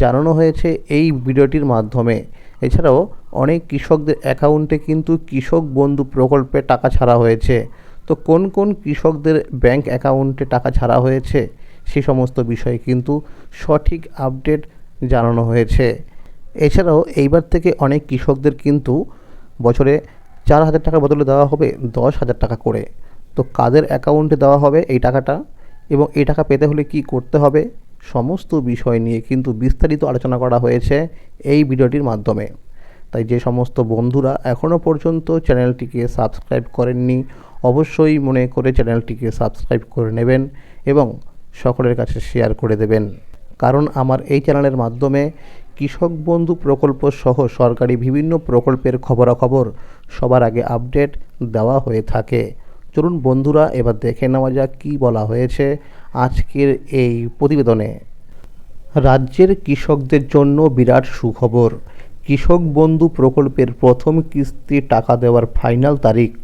জানানো হয়েছে এই ভিডিওটির মাধ্যমে। এছাড়াও, অনেক কৃষকদের অ্যাকাউন্টে কিন্তু কৃষক বন্ধু প্রকল্পে টাকা ছাড়া হয়েছে। তো কোন কোন কৃষকদের ব্যাংক অ্যাকাউন্টে টাকা ছাড়া হয়েছে, সে সমস্ত বিষয়ে কিন্তু সঠিক আপডেট জানানো হয়েছে। এছাড়াও, এইবার থেকে অনেক কৃষকদের কিন্তু বছরে চার হাজার টাকার বদলে দেওয়া হবে দশ হাজার টাকা করে। তো কাদের অ্যাকাউন্টে দেওয়া হবে এই টাকাটা এবং এই টাকা পেতে হলে কি করতে হবে? সমস্ত বিষয় নিয়ে কিন্তু বিস্তারিত আলোচনা করা হয়েছে এই ভিডিওটির মাধ্যমে। তাই যে সমস্ত বন্ধুরা এখনও পর্যন্ত চ্যানেলটিকে সাবস্ক্রাইব করেননি, অবশ্যই মনে করে চ্যানেলটিকে সাবস্ক্রাইব করে নেবেন এবং সকলের কাছে শেয়ার করে দেবেন। কারণ আমার এই চ্যানেলের মাধ্যমে কৃষক বন্ধু প্রকল্প সহ সরকারি বিভিন্ন প্রকল্পের খবরাখবর সবার আগে আপডেট দেওয়া হয়ে থাকে। চলুন বন্ধুরা, এবার দেখে নেওয়া যাক কী বলা হয়েছে আজকের এই প্রতিবেদনে। রাজ্যের কৃষকদের জন্য বিরাট সুখবর। কৃষক বন্ধু প্রকল্পের প্রথম কিস্তি টাকা দেওয়ার ফাইনাল তারিখ।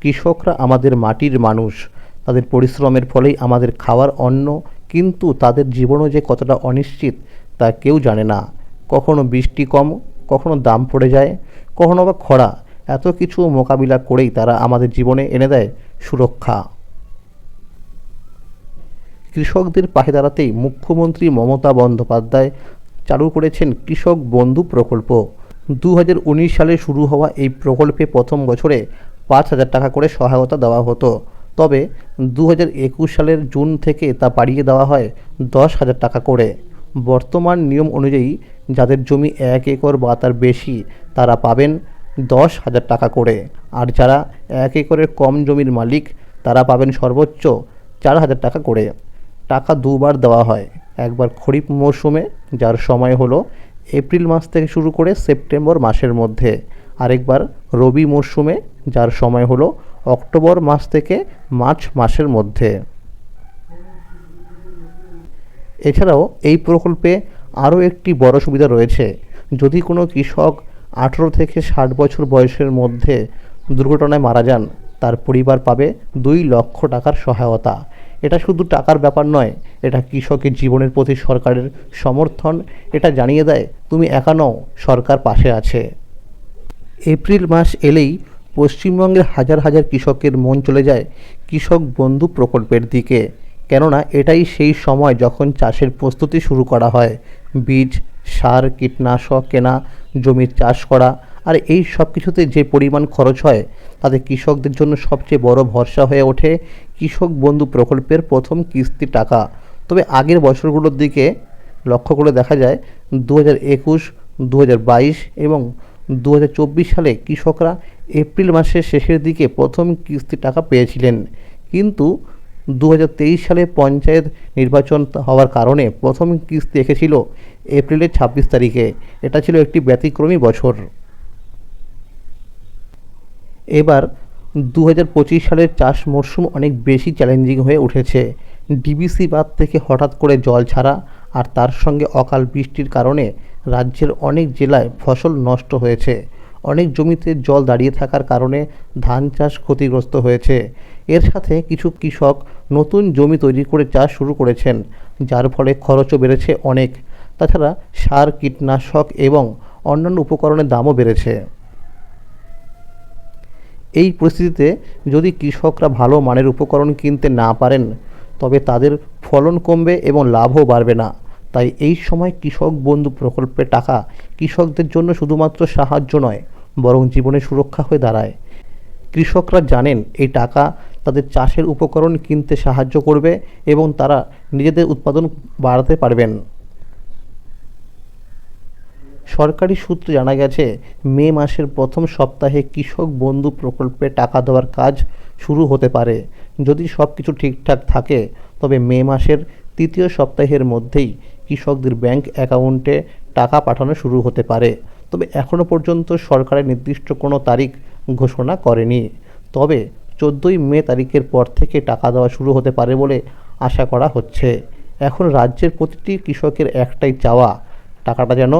কৃষকরা আমাদের মাটির মানুষ। তাদের পরিশ্রমের ফলেই আমাদের খাওয়ার অন্ন। কিন্তু তাদের জীবনও যে কতটা অনিশ্চিত, তা কেউ জানে না। কখনো বৃষ্টি কম, কখনো দাম পড়ে যায়, কখনো বা খরা। এত কিছু মোকাবিলা করেই তারা আমাদের জীবনে এনে দেয় সুরক্ষা। কৃষকদের পাশে দাঁড়াতেই মুখ্যমন্ত্রী মমতা বন্দ্যোপাধ্যায় চালু করেছেন কৃষক বন্ধু প্রকল্প। দু হাজার উনিশ সালে শুরু হওয়া এই প্রকল্পে প্রথম বছরে পাঁচ হাজার টাকা করে সহায়তা দেওয়া হতো। তবে দু হাজার একুশ সালের জুন থেকে তা বাড়িয়ে দেওয়া হয় দশ হাজার টাকা করে। বর্তমান নিয়ম অনুযায়ী যাদের জমি এক একর বা তার বেশি তারা পাবেন দশ হাজার টাকা করে। আর যারা এক একরের কম জমির মালিক, তারা পাবেন সর্বোচ্চ চার হাজার টাকা করে। টাকা দুবার দেওয়া হয়। একবার খরিফ মরশুমে যার সময় হলো এপ্রিল মাস থেকে শুরু করে সেপ্টেম্বর মাসের মধ্যে। আরেকবার রবি মরশুমে যার সময় হলো অক্টোবর মাস থেকে মার্চ মাসের মধ্যে। এছাড়াও এই প্রকল্পে আরও একটি বড় সুবিধা রয়েছে। যদি কোনো কৃষক আঠেরো থেকে ষাট বছর বয়সের মধ্যে দুর্ঘটনায় মারা যান, তার পরিবার পাবে দুই লক্ষ টাকার সহায়তা। এটা শুধু টাকার ব্যাপার নয়, এটা কৃষকের জীবনের প্রতি সরকারের সমর্থন, এটা জানিয়ে দেয়, তুমি একা নও, সরকার পাশে আছে। এপ্রিল মাস এলেই পশ্চিমবঙ্গের হাজার হাজার কৃষকের মন চলে যায় কৃষক বন্ধু প্রকল্পের দিকে। কেননা, এটাই সেই সময় যখন চাষের প্রস্তুতি শুরু করা হয়, বীজ সার, কীটনাশক, কেনা, জমির চাষ করা, আর এই সব কিছুতে যে পরিমাণ খরচ হয়, তাতে কৃষকদের জন্য সবচেয়ে বড় ভরসা হয়ে ওঠে কৃষক বন্ধু প্রকল্পের প্রথম কিস্তি টাকা। তবে আগের বছরগুলোর দিকে লক্ষ্য করে দেখা যায় দু হাজার একুশ দু হাজার বাইশ এবং দু হাজার চব্বিশ সালে কৃষকরা এপ্রিল মাসের শেষের দিকে প্রথম কিস্তি টাকা পেয়েছিলেন। কিন্তু দু হাজার তেইশ সালে পঞ্চায়েত নির্বাচন হওয়ার কারণে প্রথম কিস্তি এসেছিল এপ্রিলের ছাব্বিশ তারিখে। এটা ছিল একটি ব্যতিক্রমী বছর। এবার দু হাজার পঁচিশ সালের চাষ মরশুম অনেক বেশি চ্যালেঞ্জিং হয়ে উঠেছে। ডিবিসি বাদ থেকে হঠাৎ করে জল ছাড়া আর তার সঙ্গে অকাল বৃষ্টির কারণে রাজ্যের অনেক জেলায় ফসল নষ্ট হয়েছে। অনেক জমিতে জল দাঁড়িয়ে থাকার কারণে ধান চাষ ক্ষতিগ্রস্ত হয়েছে। এর সাথে কিছু কৃষক নতুন জমি তৈরি করে চাষ শুরু করেছেন, যার ফলে খরচও বেড়েছে অনেক। তাছাড়া সার, কীটনাশক এবং অন্যান্য উপকরণের দামও বেড়েছে। এই পরিস্থিতিতে যদি কৃষকরা ভালো মানের উপকরণ কিনতে না পারেন, তবে তাদের ফলন কমবে এবং লাভও বাড়বে না। তাই এই সময় কৃষক বন্ধু প্রকল্পের টাকা কৃষকদের জন্য শুধুমাত্র সাহায্য নয়, বরং জীবনে সুরক্ষা হয়ে দাঁড়ায়। কৃষকরা জানেন এই টাকা তাদের চাষের উপকরণ কিনতে সাহায্য করবে এবং তারা নিজেদের উৎপাদন বাড়াতে পারবেন। সরকারি সূত্রে জানা গেছে, মে মাসের প্রথম সপ্তাহে কৃষক বন্ধু প্রকল্পে টাকা দেওয়ার কাজ শুরু হতে পারে। যদি সব কিছু ঠিকঠাক থাকে, তবে মে মাসের তৃতীয় সপ্তাহের মধ্যেই কৃষকদের ব্যাংক অ্যাকাউন্টে টাকা পাঠানো শুরু হতে পারে। তবে এখনও পর্যন্ত সরকারের নির্দিষ্ট কোনো তারিখ ঘোষণা করেনি। তবে চোদ্দোই মে তারিখের পর থেকে টাকা দেওয়া শুরু হতে পারে বলে আশা করা হচ্ছে। এখন রাজ্যের প্রতিটি কৃষকের একটাই চাওয়া, টাকাটা যেন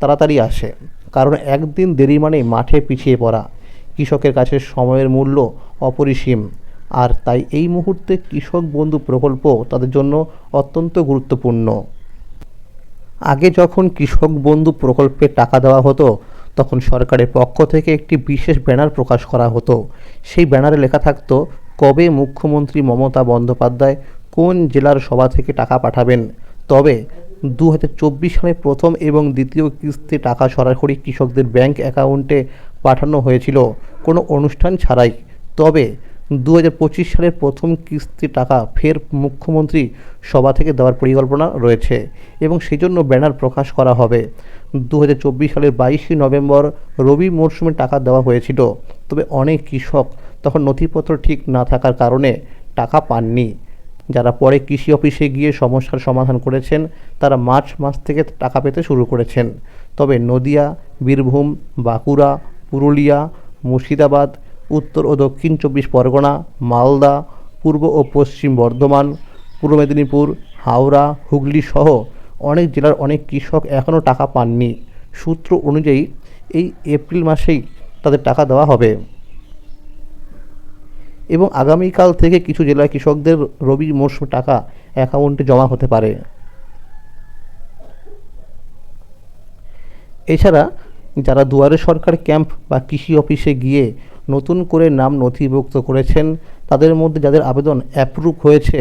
তাড়াতাড়ি আসে। কারণ একদিন দেরি মানেই মাঠে পিছিয়ে পড়া। কৃষকের কাছে সময়ের মূল্য অপরিসীম। আর তাই এই মুহূর্তে কৃষক বন্ধু প্রকল্প তাদের জন্য অত্যন্ত গুরুত্বপূর্ণ। আগে যখন কৃষক বন্ধু প্রকল্পে টাকা দেওয়া হতো, তখন সরকারের পক্ষ থেকে একটি বিশেষ ব্যানার প্রকাশ করা হতো। সেই ব্যানারে লেখা থাকতো, কবে মুখ্যমন্ত্রী মমতা বন্দ্যোপাধ্যায় কোন জেলার সভা থেকে টাকা পাঠাবেন? তবে দু হাজার চব্বিশ সালে প্রথম এবং দ্বিতীয় কিস্তি টাকা সরাসরি কৃষকদের ব্যাংক অ্যাকাউন্টে পাঠানো হয়েছিল। কোনো অনুষ্ঠান ছাড়াই। তবে দু হাজার পঁচিশ সালের প্রথম কিস্তি টাকা ফের মুখ্যমন্ত্রী সভা থেকে দেওয়ার পরিকল্পনা রয়েছে এবং সেই জন্য ব্যানার প্রকাশ করা হবে। দু হাজার চব্বিশ সালের বাইশে নভেম্বর রবি মরশুমে টাকা দেওয়া হয়েছিল, তবে অনেক কৃষক তখন নথিপত্র ঠিক না থাকার কারণে টাকা পাননি। যারা পরে কৃষি অফিসে গিয়ে সমস্যার সমাধান করেছেন, তারা মার্চ মাস থেকে টাকা পেতে শুরু করেছেন। তবে নদিয়া, বীরভূম, বাঁকুড়া, পুরুলিয়া, মুর্শিদাবাদ উত্তর ও দক্ষিণ চব্বিশ পরগনা, মালদা, পূর্ব ও পশ্চিম বর্ধমান, পূর্ব মেদিনীপুর, হাওড়া, হুগলি সহ অনেক জেলার অনেক কৃষক এখনও টাকা পাননি। সূত্র অনুযায়ী এই এপ্রিল মাসেই তাদের টাকা দেওয়া হবে। এবং আগামীকাল থেকে কিছু জেলার কৃষকদের রবি মরশুম টাকা অ্যাকাউন্টে জমা হতে পারে। এছাড়া যারা দুয়ারে সরকার ক্যাম্প বা কৃষি অফিসে গিয়ে নতুন করে নাম নথিভুক্ত করেছেন। তাদের মধ্যে যাদের আবেদন অ্যাপ্রুভ হয়েছে,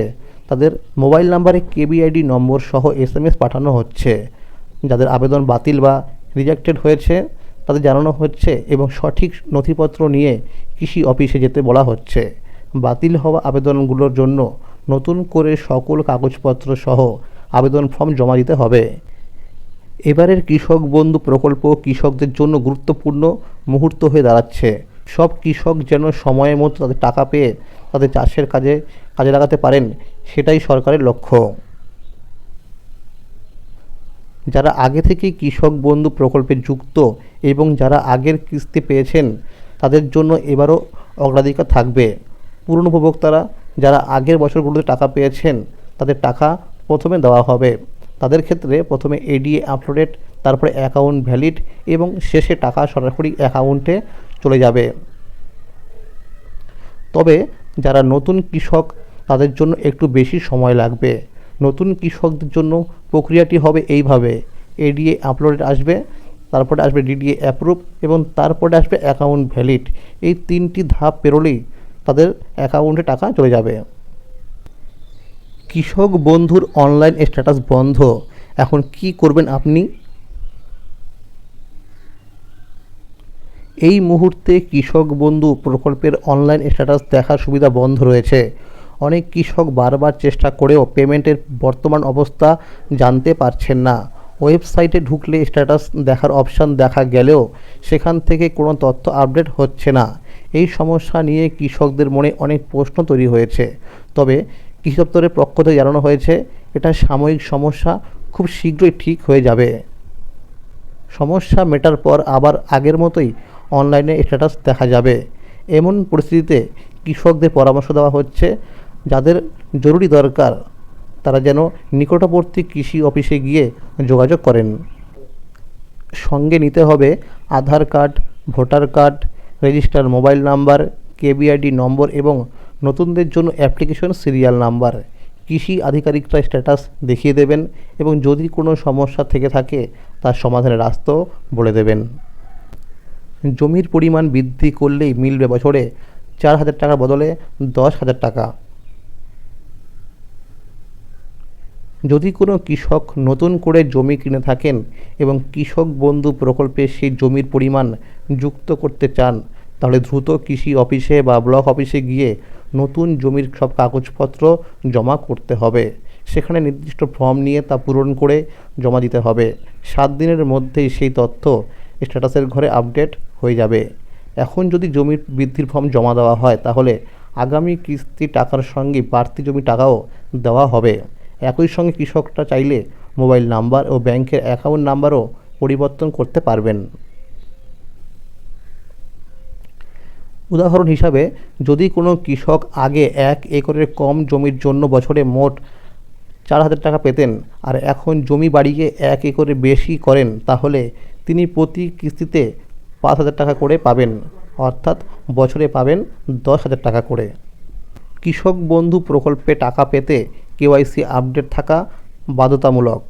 তাদের মোবাইল নাম্বারে কেবিআইডি নম্বর সহ এস এম এস পাঠানো হচ্ছে। যাদের আবেদন বাতিল বা রিজেক্টেড হয়েছে, তাদের জানানো হচ্ছে এবং সঠিক নথিপত্র নিয়ে কৃষি অফিসে যেতে বলা হচ্ছে। বাতিল হওয়া আবেদনগুলোর জন্য নতুন করে সকল কাগজপত্র সহ আবেদন ফর্ম জমা দিতে হবে। এবারের কৃষক বন্ধু প্রকল্প কৃষকদের জন্য গুরুত্বপূর্ণ মুহূর্ত হয়ে দাঁড়াচ্ছে। সব কৃষক যেন সময় মতো তাদের টাকা পেয়ে তাদের চাষের কাজে কাজে লাগাতে পারেন, সেটাই সরকারের লক্ষ্য। যারা আগে থেকেই কৃষক বন্ধু প্রকল্পে যুক্ত এবং যারা আগের কিস্তি পেয়েছেন, তাদের জন্য এবারও অগ্রাধিকার থাকবে। পুরনো উপভোক্তারা যারা আগের বছরগুলোতে টাকা পেয়েছেন, তাদের টাকা প্রথমে দেওয়া হবে। তাদের ক্ষেত্রে প্রথমে এডিএ আপলোডেড তারপরে অ্যাকাউন্ট ভ্যালিড এবং শেষে টাকা সরাসরি অ্যাকাউন্টে চলে যাবে। তবে যারা নতুন কৃষক, তাদের জন্য একটু বেশি সময় লাগবে। নতুন কৃষকদের জন্য প্রক্রিয়াটি হবে এইভাবে। এডিএ আপলোডেড আসবে, তারপরে আসবে ডিডিএ অ্যাপ্রুভ এবং তারপরে আসবে অ্যাকাউন্ট ভ্যালিড এই তিনটি ধাপ পেরোলেই তাদের অ্যাকাউন্টে টাকা চলে যাবে। কৃষক বন্ধুর অনলাইন স্ট্যাটাস বন্ধ। এখন কি করবেন আপনি? এই মুহূর্তে কৃষক বন্ধু প্রকল্পের অনলাইন স্ট্যাটাস দেখার সুবিধা বন্ধ রয়েছে। অনেক কৃষক বারবার চেষ্টা করেও পেমেন্টের বর্তমান অবস্থা জানতে পারছেন না। ওয়েবসাইটে ঢুকলে স্ট্যাটাস দেখার অপশান দেখা গেলেও সেখান থেকে কোনো তথ্য আপডেট হচ্ছে না। এই সমস্যা নিয়ে কৃষকদের মনে অনেক প্রশ্ন তৈরি হয়েছে। তবে কৃষি দপ্তরের পক্ষ থেকে জানানো হয়েছে, এটা সাময়িক সমস্যা, খুব শীঘ্রই ঠিক হয়ে যাবে। সমস্যা মেটার পর আবার আগের মতোই অনলাইনে স্ট্যাটাস দেখা যাবে। এমন পরিস্থিতিতে কৃষকদের পরামর্শ দেওয়া হচ্ছে, যাদের জরুরি দরকার, তারা যেন নিকটবর্তী কৃষি অফিসে গিয়ে যোগাযোগ করেন। সঙ্গে নিতে হবে Aadhaar card, voter card register mobile number KBID number এবং নতুনদের জন্য অ্যাপ্লিকেশন সিরিয়াল নাম্বার কৃষি আধিকারিকরা স্ট্যাটাস দেখিয়ে দেবেন এবং যদি কোনো সমস্যা থেকে থাকে, তার সমাধানের রাস্তাও বলে দেবেন। জমির পরিমাণ বৃদ্ধি করলেই মিলবে বছরে চার হাজার টাকার বদলে দশ হাজার টাকা। যদি কোনো কৃষক নতুন করে জমি কিনে থাকেন এবং কৃষক বন্ধু প্রকল্পে সেই জমির পরিমাণ যুক্ত করতে চান, তাহলে দ্রুত কৃষি অফিসে বা ব্লক অফিসে গিয়ে নতুন জমির সব কাগজপত্র জমা করতে হবে। সেখানে নির্দিষ্ট ফর্ম নিয়ে তা পূরণ করে জমা দিতে হবে। সাত দিনের মধ্যেই সেই তথ্য স্ট্যাটাসের ঘরে আপডেট হয়ে যাবে। এখন যদি জমির বৃদ্ধির ফর্ম জমা দেওয়া হয়, তাহলে আগামী কিস্তি টাকার সঙ্গে বাড়তি জমি টাকাও দেওয়া হবে। একই সঙ্গে কৃষকরা চাইলে মোবাইল নাম্বার ও ব্যাংকের অ্যাকাউন্ট নাম্বারও পরিবর্তন করতে পারবেন। উদাহরণ হিসাবে, যদি কোনো কৃষক আগে এক একরের কম জমির জন্য বছরে মোট চার হাজার টাকা পেতেন আর এখন জমি বাড়িয়ে এক একরে বেশি করেন, তাহলে তিনি প্রতি কিস্তিতে পাঁচ হাজার টাকা করে পাবেন, অর্থাৎ বছরে পাবেন দশ হাজার টাকা করে। কৃষক বন্ধু প্রকল্পে টাকা পেতে কেওয়াইসি আপডেট থাকা বাধ্যতামূলক।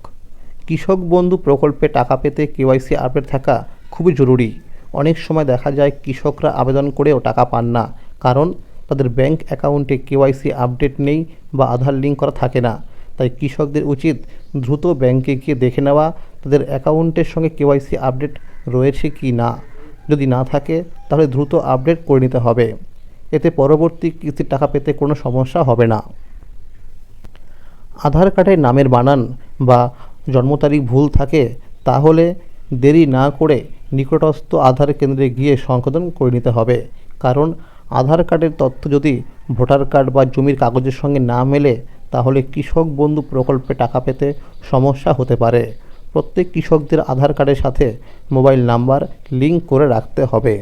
কৃষক বন্ধু প্রকল্পে টাকা পেতে কেওয়াইসি আপডেট থাকা খুবই জরুরি। অনেক সময় দেখা যায় কৃষকরা আবেদন করেও টাকা পান না, কারণ তাদের ব্যাংক অ্যাকাউন্টে কেওয়াইসি আপডেট নেই বা আধার লিঙ্ক করা থাকে না। তাই কৃষকদের উচিত দ্রুত ব্যাংকে গিয়ে দেখে নেওয়া তাদের অ্যাকাউন্টের সঙ্গে কেওয়াইসি আপডেট রয়েছে কি না? যদি না থাকে, তাহলে দ্রুত আপডেট করে নিতে হবে। এতে পরবর্তী কিস্তির টাকা পেতে কোনো সমস্যা হবে না। আধার কার্ডের নামের বানান বা জন্ম তারিখ ভুল থাকে, তাহলে দেরি না করে নিকটস্থ আধার কেন্দ্রে গিয়ে সংশোধন করে নিতে হবে। কারণ আধার কার্ডের তথ্য যদি ভোটার কার্ড বা জমির কাগজের সঙ্গে না মেলে, তাহলে কৃষক বন্ধু প্রকল্পে টাকা পেতে সমস্যা হতে পারে। প্রত্যেক কৃষকদের আধার কার্ডের সাথে মোবাইল নাম্বার লিঙ্ক করে রাখতে হবে।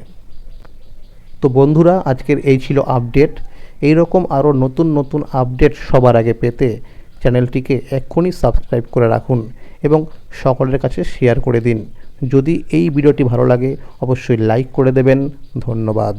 তো বন্ধুরা, আজকের এই ছিল আপডেট। এই রকম আরও নতুন নতুন আপডেট সবার আগে পেতে চ্যানেলটিকে এক্ষুনি সাবস্ক্রাইব করে রাখুন এবং সকলের কাছে শেয়ার করে দিন। যদি এই ভিডিওটি ভালো লাগে, অবশ্যই লাইক করে দেবেন। ধন্যবাদ।